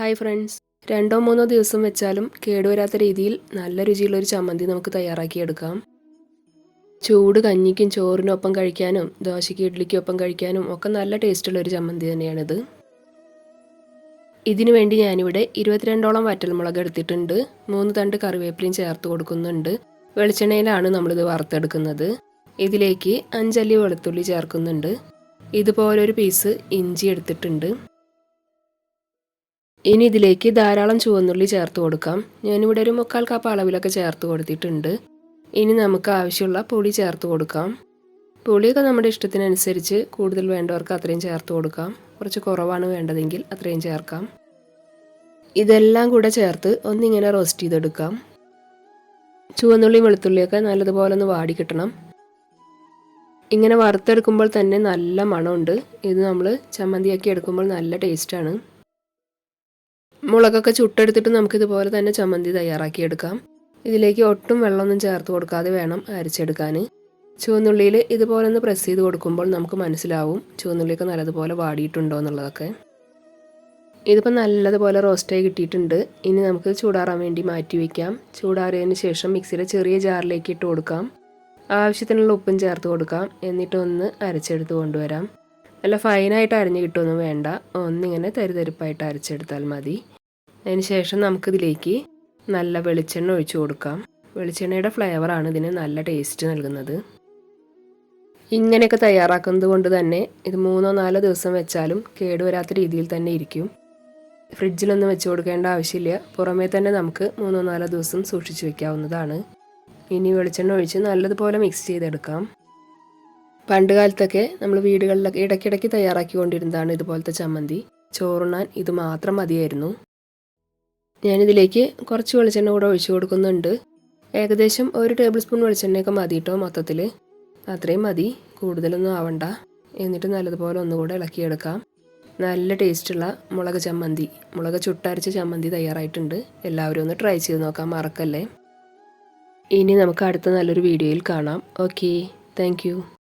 Hi friends. രണ്ടോ മൂന്നോ ദിവസം വെച്ചാലും കേടുവരാത്ത രീതിയിൽ നല്ല രുചിയുള്ളൊരു ചമ്മന്തി നമുക്ക് തയ്യാറാക്കിയെടുക്കാം. ചൂട് കഞ്ഞിക്കും ചോറിനൊപ്പം കഴിക്കാനും ദോശയ്ക്ക് ഇഡ്ഡലിക്കും ഒപ്പം കഴിക്കാനും ഒക്കെ നല്ല ടേസ്റ്റുള്ള ഒരു ചമ്മന്തി തന്നെയാണിത്. ഇതിനു വേണ്ടി ഞാനിവിടെ ഇരുപത്തിരണ്ടോളം വറ്റൽമുളക് എടുത്തിട്ടുണ്ട്. മൂന്ന് തണ്ട് കറിവേപ്പിലയും ചേർത്ത് കൊടുക്കുന്നുണ്ട്. വെളിച്ചെണ്ണയിലാണ് നമ്മളിത് വറുത്തെടുക്കുന്നത്. ഇതിലേക്ക് അഞ്ചല്ലി വെളുത്തുള്ളി ചേർക്കുന്നുണ്ട്. ഇതുപോലൊരു പീസ് ഇഞ്ചി എടുത്തിട്ടുണ്ട്. ഇനി ഇതിലേക്ക് ധാരാളം ചുവന്നുള്ളി ചേർത്ത് കൊടുക്കാം. ഞാനിവിടെ ഒരു മുക്കാൽ കപ്പ് അളവിലൊക്കെ ചേർത്ത് കൊടുത്തിട്ടുണ്ട്. ഇനി നമുക്ക് ആവശ്യമുള്ള പുളി ചേർത്ത് കൊടുക്കാം. പുളിയൊക്കെ നമ്മുടെ ഇഷ്ടത്തിനനുസരിച്ച് കൂടുതൽ വേണ്ടവർക്ക് അത്രയും ചേർത്ത് കൊടുക്കാം. കുറച്ച് കുറവാണ് വേണ്ടതെങ്കിൽ അത്രയും ചേർക്കാം. ഇതെല്ലാം കൂടെ ചേർത്ത് ഒന്നിങ്ങനെ റോസ്റ്റ് ചെയ്തെടുക്കാം. ചുവന്നുള്ളി വെളുത്തുള്ളിയൊക്കെ നല്ലതുപോലെ ഒന്ന് വാടി കിട്ടണം. ഇങ്ങനെ വറുത്തെടുക്കുമ്പോൾ തന്നെ നല്ല മണമുണ്ട്. ഇത് നമ്മൾ ചമ്മന്തിയാക്കി എടുക്കുമ്പോൾ നല്ല ടേസ്റ്റാണ് മുളകൊക്കെ ചുട്ടെടുത്തിട്ട് നമുക്കിതുപോലെ തന്നെ ചമ്മന്തി തയ്യാറാക്കിയെടുക്കാം. ഇതിലേക്ക് ഒട്ടും വെള്ളമൊന്നും ചേർത്ത് കൊടുക്കാതെ വേണം അരച്ചെടുക്കാൻ. ചുവന്നുള്ളിയിൽ ഇതുപോലെ ഒന്ന് പ്രസ് ചെയ്ത് കൊടുക്കുമ്പോൾ നമുക്ക് മനസ്സിലാവും ചുവന്നുള്ളിയൊക്കെ നല്ലതുപോലെ വാടിയിട്ടുണ്ടോ എന്നുള്ളതൊക്കെ. ഇതിപ്പോൾ നല്ലതുപോലെ റോസ്റ്റായി കിട്ടിയിട്ടുണ്ട്. ഇനി നമുക്ക് ചൂടാറാൻ വേണ്ടി മാറ്റി വയ്ക്കാം. ചൂടാറിയതിന് ശേഷം മിക്സിയുടെ ചെറിയ ജാറിലേക്ക് ഇട്ട് കൊടുക്കാം. ആവശ്യത്തിനുള്ള ഉപ്പും ചേർത്ത് കൊടുക്കാം. എന്നിട്ടൊന്ന് അരച്ചെടുത്ത് കൊണ്ടുവരാം. നല്ല ഫൈനായിട്ട് അരിഞ്ഞ് കിട്ടുമൊന്നും വേണ്ട. ഒന്നിങ്ങനെ തരിതരിപ്പായിട്ട് അരച്ചെടുത്താൽ മതി. അതിന് ശേഷം നമുക്കിതിലേക്ക് നല്ല വെളിച്ചെണ്ണ ഒഴിച്ചു കൊടുക്കാം. വെളിച്ചെണ്ണയുടെ ഫ്ലേവറാണ് ഇതിന് നല്ല ടേസ്റ്റ് നൽകുന്നത്. ഇങ്ങനെയൊക്കെ തയ്യാറാക്കുന്നത് കൊണ്ട് തന്നെ ഇത് മൂന്നോ നാലോ ദിവസം വെച്ചാലും കേടുവരാത്ത രീതിയിൽ തന്നെ ഇരിക്കും. ഫ്രിഡ്ജിലൊന്നും വെച്ച് കൊടുക്കേണ്ട ആവശ്യമില്ല. പുറമേ തന്നെ നമുക്ക് മൂന്നോ നാലോ ദിവസം സൂക്ഷിച്ചു വെക്കാവുന്നതാണ്. ഇനി വെളിച്ചെണ്ണ ഒഴിച്ച് നല്ലതുപോലെ മിക്സ് ചെയ്തെടുക്കാം. പണ്ട് കാലത്തൊക്കെ നമ്മൾ വീടുകളിലൊക്കെ ഇടയ്ക്കിടയ്ക്ക് തയ്യാറാക്കിക്കൊണ്ടിരുന്നതാണ് ഇതുപോലത്തെ ചമ്മന്തി. ചോറുണ്ണാൻ ഇത് മാത്രം മതിയായിരുന്നു. ഞാനിതിലേക്ക് കുറച്ച് വെളിച്ചെണ്ണ കൂടെ ഒഴിച്ചു കൊടുക്കുന്നുണ്ട്. ഏകദേശം ഒരു ടേബിൾ സ്പൂൺ വെളിച്ചെണ്ണയൊക്കെ മതി കേട്ടോ മൊത്തത്തിൽ അത്രയും മതി. കൂടുതലൊന്നും ആവണ്ട. എന്നിട്ട് നല്ലതുപോലെ ഒന്നുകൂടെ ഇളക്കിയെടുക്കാം. നല്ല ടേസ്റ്റുള്ള മുളക് ചമ്മന്തി. മുളക് ചുട്ടരച്ച ചമ്മന്തി തയ്യാറായിട്ടുണ്ട്. എല്ലാവരും ഒന്ന് ട്രൈ ചെയ്ത് നോക്കാൻ മറക്കല്ലേ. ഇനി നമുക്ക് അടുത്ത നല്ലൊരു വീഡിയോയിൽ കാണാം. ഓക്കെ. താങ്ക്